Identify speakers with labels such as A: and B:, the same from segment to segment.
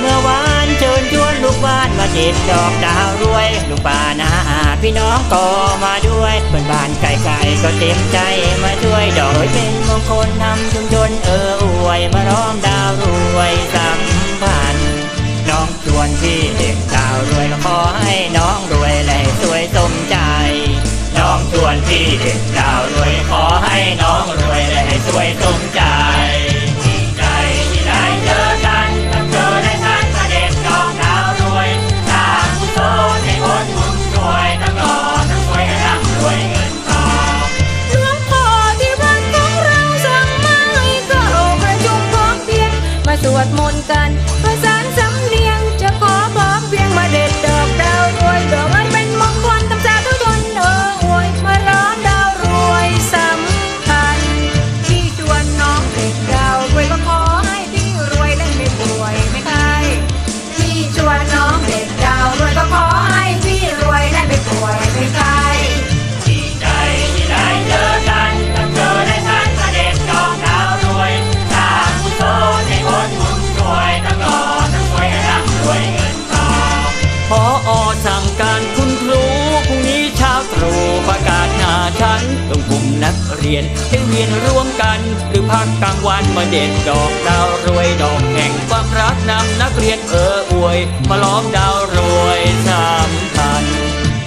A: เมื่
B: อวานเชิญชวนลู
A: กบ้านมาจีบดอกดาวรวยลุงป่านาอาจพี่น้องก็มาด้วยเพื่อนบ้านไกลๆก็เต็มใจมาช่วยดอกเป็นมงคลนำชุมชนเอออวยมาร้อมดาวรวยสัมพันธ์น้องชวนพี่เด็กดาวรวยขอให้น้องรวยและสวยสมใจ น้องชวนพี่เด็กดาวรวยขอให้น้องรวยและสวยสม สว
C: ดมนต์กันประสานสำ เรียนให้เรีย
A: นร่วมกัน หรือพักกลางวันมาเด็ดดอกดาวรวยดอกแห่งความรักนำนักเรียนเอออวย มาล้อมดาวรวยสามพัน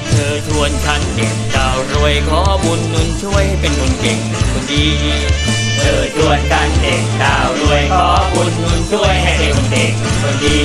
A: เธอชวนฉันเด็กดาวรวยขอบุญนุนช่วยเป็นคนเก่งคนดี เธอชวนกันเด็กดาวรวยขอบุญนุนช่วยให้เป็นคนเก่งคนดี